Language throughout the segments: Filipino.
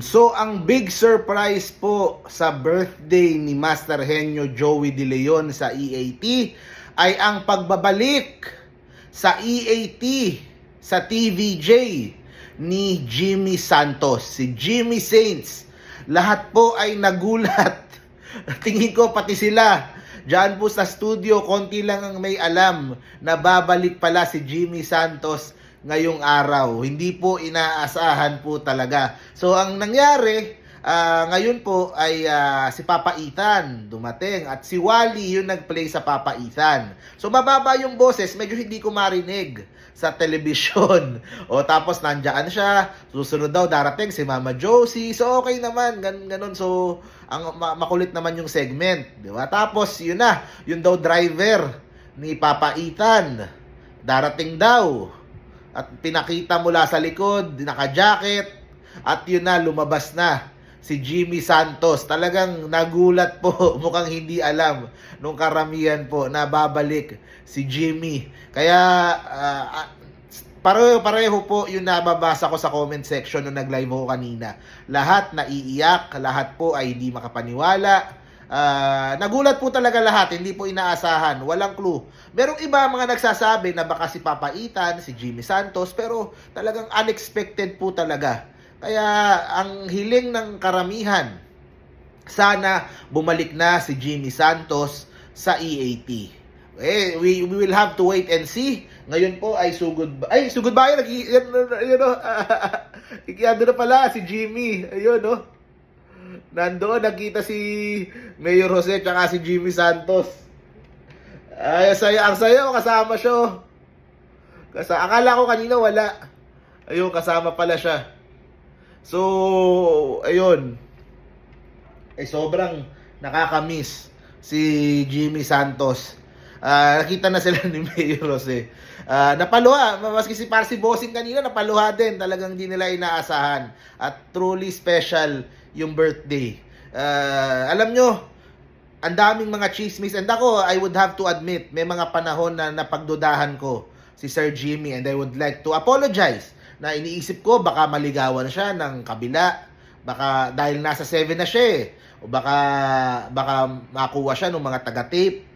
So, ang big surprise po sa birthday ni Master Henyo Joey De Leon sa EAT ay ang pagbabalik sa EAT sa TVJ ni Jimmy Santos, si Jimmy Saints. Lahat po ay nagulat. Tingin ko pati sila. Diyan po sa studio, konti lang ang may alam na babalik pala si Jimmy Santos ngayong araw. Hindi po inaasahan po talaga. So ang nangyari, ah, ngayon po ay ah, si Papa Ethan dumating at si Wally yung nag-play sa Papa Ethan. So mababa yung boses, medyo hindi ko marinig sa telebisyon. o tapos nandiyan siya, susunod daw darating si Mama Josie. So okay naman, gan ganun. So ang ma- makulit naman yung segment, di ba? Tapos yun na, yun daw driver ni Papa Ethan. Darating daw. At pinakita mula sa likod, naka-jacket. At yun na, lumabas na si Jimmy Santos. Talagang nagulat po, mukhang hindi alam nung karamihan po na babalik si Jimmy. Kaya ah, ah, pareho, pareho po yung nababasa ko sa comment section nung nag-live ako kanina. Lahat naiiyak, lahat po ay hindi makapaniwala. Ah, nagulat po talaga lahat, hindi po inaasahan, walang clue. Merong iba mga nagsasabi na baka si Papa Ethan, si Jimmy Santos, pero talagang unexpected po talaga. Kaya ang hiling ng karamihan, sana bumalik na si Jimmy Santos sa EAT. Eh, we, we will have to wait and see. Ngayon po ay sugod? Ay, sugod ba yun? Nag- Yan, yan, oh. Ikiyado na pala si Jimmy. Ayun, oh. Nandoon, nakita si Mayor Jose tsaka si Jimmy Santos. Ay, saya, ang saya, kasama siya. oh. Kasi akala ko kanina wala. Ayun, kasama pala siya. So, ayun. Eh, sobrang nakakamiss si Jimmy Santos. Ah, nakita na sila ni Mayor Jose. Ah, napaluha, maski si Parsi Bossing kanina, napaluha din. Talagang hindi nila inaasahan. At truly special yung birthday. Ah, alam nyo, ang daming mga chismis. And ako, I would have to admit, may mga panahon na napagdudahan ko si Sir Jimmy and I would like to apologize na iniisip ko baka maligawan siya ng kabila. Baka dahil nasa 7 na siya eh. O baka, baka makuha siya ng mga taga-tape.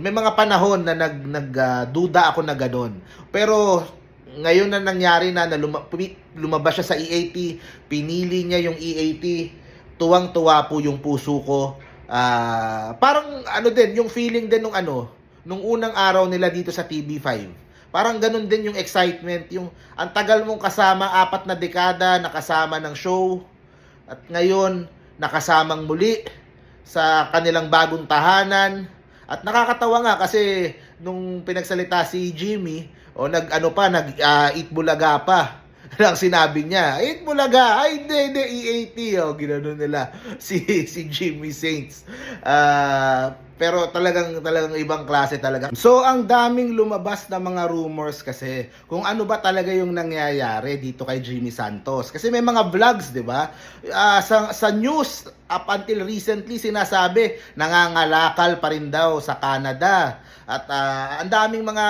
So may mga panahon na nag, nagduda ako na ganun. Pero ngayon na nangyari na, na luma, lumabas siya sa EAT, pinili niya yung EAT, tuwang-tuwa po yung puso ko. Ah, parang ano din, yung feeling din nung ano, nung unang araw nila dito sa TV5. Parang ganun din yung excitement, yung ang tagal mong kasama, apat na dekada, nakasama ng show. At ngayon, nakasamang muli sa kanilang bagong tahanan. At nakakatawa nga kasi nung pinagsalita si Jimmy, o nag ano pa, nag ah, eat bulaga pa. Lang sinabi niya, eat bulaga, ay hindi, hindi, EAT, o ginanon nila si, si Jimmy Saints. Ah, pero talagang talagang ibang klase talaga. So ang daming lumabas na mga rumors kasi kung ano ba talaga yung nangyayari dito kay Jimmy Santos. Kasi may mga vlogs, 'di ba? Ah, sa sa news up until recently sinasabi nangangalakal pa rin daw sa Canada. At ah, ang daming mga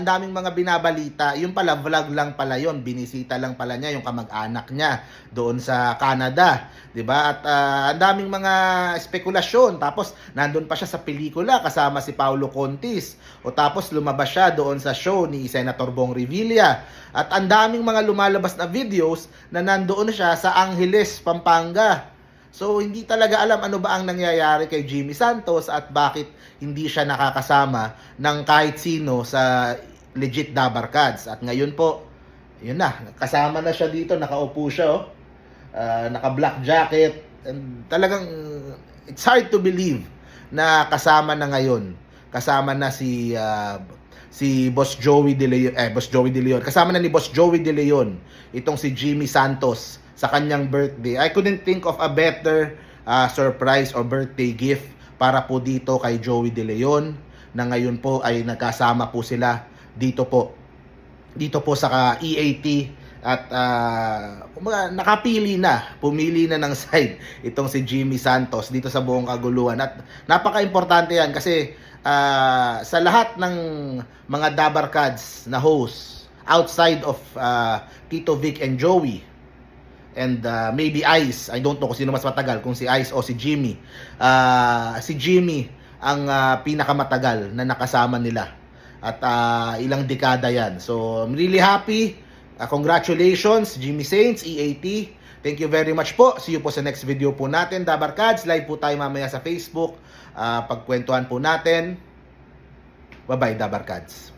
ang daming mga binabalita, yung pala vlog lang pala yon, binisita lang pala niya yung kamag-anak niya doon sa Canada, 'di ba? At ah, ang daming mga spekulasyon. Tapos nandun pa siya sa pelikula kasama si Paulo Contis. O tapos lumabas siya doon sa show ni Senator Bong Revilla. At ang daming mga lumalabas na videos na nandoon siya sa Angeles, Pampanga. So hindi talaga alam ano ba ang nangyayari kay Jimmy Santos at bakit hindi siya nakakasama ng kahit sino sa legit Dabarkads. At ngayon po, yun na, kasama na siya dito, nakaupo siya, oh. Ah, naka-black jacket. And talagang, it's hard to believe na kasama na ngayon. Kasama na si ah, si Boss Joey De Leon, eh, Boss Joey De Leon. Kasama na ni Boss Joey De Leon itong si Jimmy Santos sa kanyang birthday. I couldn't think of a better ah, surprise or birthday gift para po dito kay Joey De Leon na ngayon po ay nagkasama po sila dito po dito po sa EAT at ah, kumbaga, nakapili na, pumili na ng side itong si Jimmy Santos dito sa buong kaguluhan. At napaka-importante yan kasi ah, sa lahat ng mga Dabarkads na host outside of ah, Tito Vic and Joey, and uh, maybe Ice. I don't know kung sino mas matagal, kung si Ice o si Jimmy. Ah, si Jimmy ang ah, pinakamatagal na nakasama nila. At ah, ilang dekada yan. So, I'm really happy. Ah, congratulations, Jimmy Saints, EAT. Thank you very much po. See you po sa next video po natin. Dabarkads, live po tayo mamaya sa Facebook. Ah, pagkwentuhan po natin. Bye-bye, Dabarkads.